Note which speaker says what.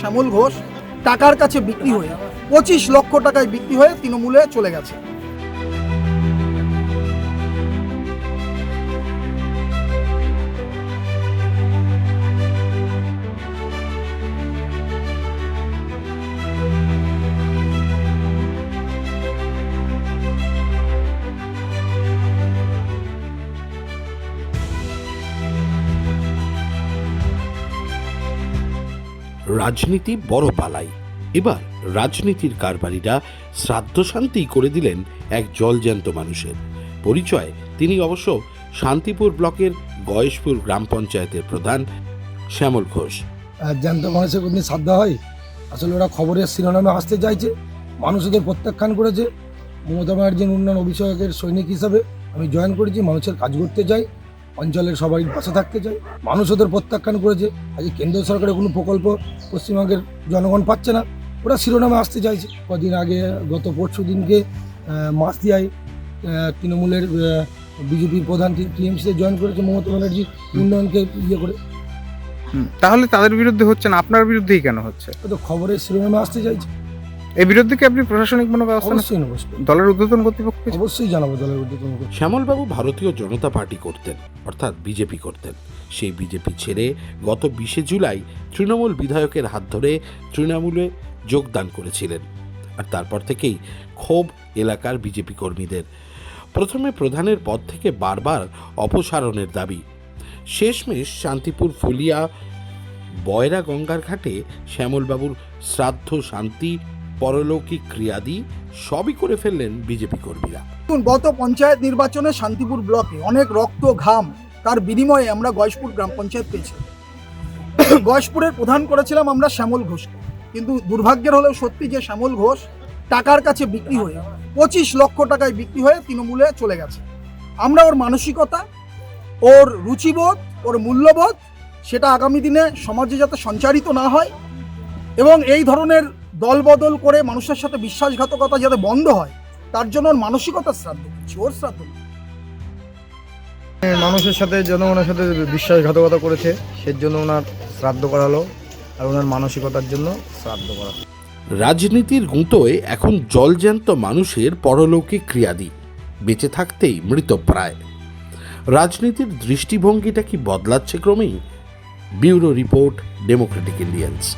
Speaker 1: শ্যামল ঘোষ টাকার কাছে বিক্রি হয়ে পঁচিশ লক্ষ টাকায় বিক্রি হয়ে তৃণমূলে চলে গেছে।
Speaker 2: রাজনীতি বড় পালাই। এবার রাজনীতির কারবারিরা শ্রাদ্ধ শান্তি করে দিলেন এক জলজ্যান্ত মানুষের। পরিচয়, তিনি অবশ্য শান্তিপুর ব্লকের গয়েশপুর গ্রাম পঞ্চায়েতের প্রধান শ্যামল ঘোষ।
Speaker 3: জ্যান্ত মানুষের কোনদিন শ্রদ্ধা হয়? আসলে ওরা খবরের শিরোনামে আসতে চাইছে মানুষ ওদের প্রত্যাখ্যান করেছে। মমতা ব্যানার্জির উন্নয়ন অভিষেকের সৈনিক হিসাবে আমি জয়েন করেছি, মানুষের কাজ করতে চাই। অঞ্চলের সবাই পাশে থাকতে চায়। মানুষ ওদের প্রত্যাখ্যান করেছে। আজ কেন্দ্র সরকারের কোনো প্রকল্প পশ্চিমবঙ্গের জনগণ পাচ্ছে না। ওরা শিরোনামে আসতে চাইছে। কদিন আগে গত পরশু দিনকে মাসদিয়ায় তৃণমূলের বিজেপির প্রধান টিএমসিতে জয়েন করেছে মমতা ব্যানার্জি। উন্নয়নকে ইয়ে করে।
Speaker 4: তাহলে তাদের বিরুদ্ধে হচ্ছে না? আপনার বিরুদ্ধেই কেন হচ্ছে?
Speaker 3: তো খবরের শিরোনামে আসতে চাইছে।
Speaker 4: এই বিরুদ্ধে কি আপনি প্রশাসনিক কোনো ব্যবস্থা
Speaker 3: অবশ্যই নেব
Speaker 4: দলের ঊর্ধ্বতন কর্তৃপক্ষ
Speaker 3: অবশ্যই জানাব দলের করতে
Speaker 2: শ্যামলবাবু ভারতীয় জনতা পার্টি করতেন অর্থাৎ বিজেপি করতেন। সেই বিজেপি ছেড়ে গত বিশে জুলাই তৃণমূল বিধায়কের হাত ধরে তৃণমূলে যোগদান করেছিলেন। আর তারপর থেকেই ক্ষোভ এলাকার বিজেপি কর্মীদের। প্রথমে প্রধানের পদ থেকে বারবার অপসারণের দাবি। শেষমেশ শান্তিপুর ফুলিয়া বয়রা গঙ্গার ঘাটে শ্যামলবাবুর শ্রাদ্ধ শান্তি পরলৌকিক ক্রিয়াদি সবই করে ফেললেন বিজেপি কর্মীরা।
Speaker 1: গত পঞ্চায়েত নির্বাচনে শান্তিপুর ব্লকে অনেক রক্ত, ঘাম, তার বিনিময়ে আমরা গয়েশপুর গ্রাম পঞ্চায়েত পেয়েছি গয়েশপুরের প্রধান করেছিলাম আমরা শ্যামল ঘোষকে। কিন্তু দুর্ভাগ্যের হলেও সত্যি যে শ্যামল ঘোষ টাকার কাছে বিক্রি হয়ে, পঁচিশ লক্ষ টাকায় বিক্রি হয়ে তৃণমূলে চলে গেছে। আমরা ওর মানসিকতা, ওর রুচিবোধ, ওর মূল্যবোধ, সেটা আগামী দিনে সমাজে যাতে সঞ্চারিত না হয়, এবং এই ধরনের দলবদল করে মানুষের সাথে বিশ্বাসঘাতকতা যাতে বন্ধ হয় তার জন্য ওর মানসিকতার শ্রাদ্ধ করছি ওর শ্রাদ্ধ
Speaker 5: মানুষের সাথে জনগণের সাথে বিশ্বাসঘাতকতা করেছে সের জন্য ওনার শ্রাদ্ধ করা হলো আর ওনার মানসিকতার জন্য শ্রাদ্ধ করা হলো।
Speaker 2: রাজনীতির গুঁতোয় এখন জলজ্যান্ত মানুষের পরলৌকিক ক্রিয়াদি বেঁচে থাকতেই মৃতপ্রায় রাজনীতির দৃষ্টিভঙ্গিটা কি বদলাচ্ছে ক্রমেই? Bureau report democratic Indians.